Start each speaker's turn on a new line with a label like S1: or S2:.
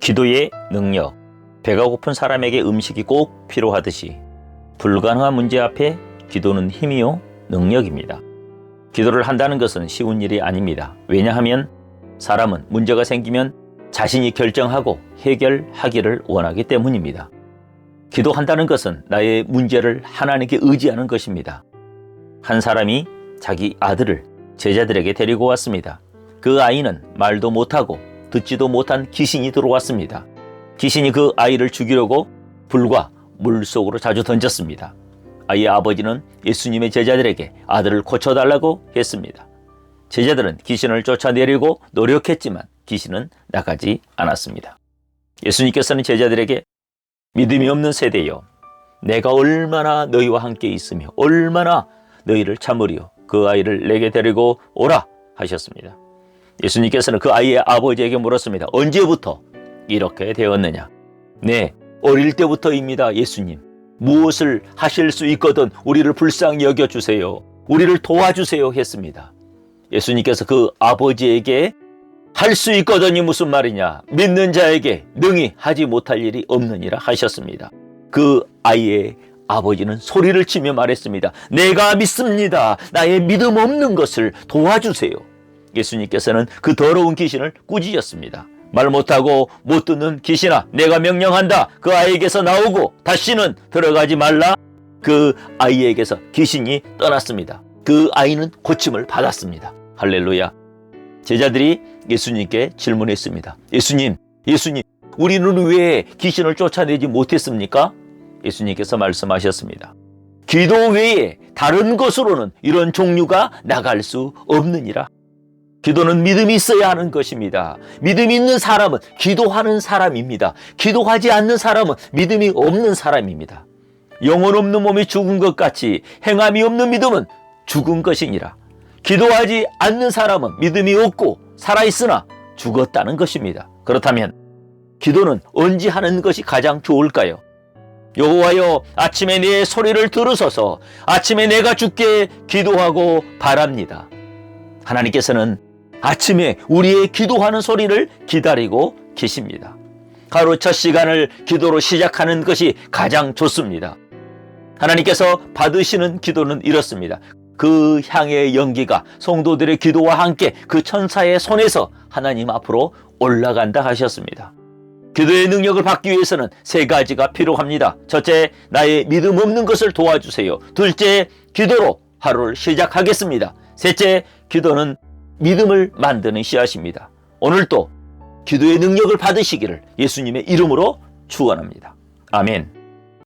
S1: 기도의 능력. 배가 고픈 사람에게 음식이 꼭 필요하듯이 불가능한 문제 앞에 기도는 힘이요 능력입니다. 기도를 한다는 것은 쉬운 일이 아닙니다. 왜냐하면 사람은 문제가 생기면 자신이 결정하고 해결하기를 원하기 때문입니다. 기도한다는 것은 나의 문제를 하나님께 의지하는 것입니다. 한 사람이 자기 아들을 제자들에게 데리고 왔습니다. 그 아이는 말도 못하고 듣지도 못한 귀신이 들어왔습니다. 귀신이 그 아이를 죽이려고 불과 물 속으로 자주 던졌습니다. 아이의 아버지는 예수님의 제자들에게 아들을 고쳐달라고 했습니다. 제자들은 귀신을 쫓아내려고 노력했지만 귀신은 나가지 않았습니다. 예수님께서는 제자들에게 믿음이 없는 세대여, 내가 얼마나 너희와 함께 있으며 얼마나 너희를 참으리요. 그 아이를 내게 데리고 오라 하셨습니다. 예수님께서는 그 아이의 아버지에게 물었습니다. 언제부터 이렇게 되었느냐? 네, 어릴 때부터입니다, 예수님. 무엇을 하실 수 있거든 우리를 불쌍히 여겨 주세요. 우리를 도와주세요 했습니다. 예수님께서 그 아버지에게 할 수 있거든이 무슨 말이냐? 믿는 자에게 능히 하지 못할 일이 없느니라 하셨습니다. 그 아이의 아버지는 소리를 치며 말했습니다. 내가 믿습니다. 나의 믿음 없는 것을 도와주세요. 예수님께서는 그 더러운 귀신을 꾸짖었습니다. 말 못하고 못 듣는 귀신아, 내가 명령한다. 그 아이에게서 나오고 다시는 들어가지 말라. 그 아이에게서 귀신이 떠났습니다. 그 아이는 고침을 받았습니다. 할렐루야. 제자들이 예수님께 질문했습니다. 예수님, 예수님, 우리는 왜 귀신을 쫓아내지 못했습니까? 예수님께서 말씀하셨습니다. 기도 외에 다른 것으로는 이런 종류가 나갈 수 없느니라. 기도는 믿음이 있어야 하는 것입니다. 믿음이 있는 사람은 기도하는 사람입니다. 기도하지 않는 사람은 믿음이 없는 사람입니다. 영혼 없는 몸이 죽은 것 같이 행함이 없는 믿음은 죽은 것이니라. 기도하지 않는 사람은 믿음이 없고 살아있으나 죽었다는 것입니다. 그렇다면 기도는 언제 하는 것이 가장 좋을까요? 여호와여 아침에 내 소리를 들으소서 아침에 내가 주께 기도하고 바랍니다. 하나님께서는 아침에 우리의 기도하는 소리를 기다리고 계십니다. 하루 첫 시간을 기도로 시작하는 것이 가장 좋습니다. 하나님께서 받으시는 기도는 이렇습니다. 그 향의 연기가 성도들의 기도와 함께 그 천사의 손에서 하나님 앞으로 올라간다 하셨습니다. 기도의 능력을 받기 위해서는 세 가지가 필요합니다. 첫째, 나의 믿음 없는 것을 도와주세요. 둘째, 기도로 하루를 시작하겠습니다. 셋째, 기도는 믿음을 만드는 씨앗입니다. 오늘도 기도의 능력을 받으시기를 예수님의 이름으로 축원합니다. 아멘.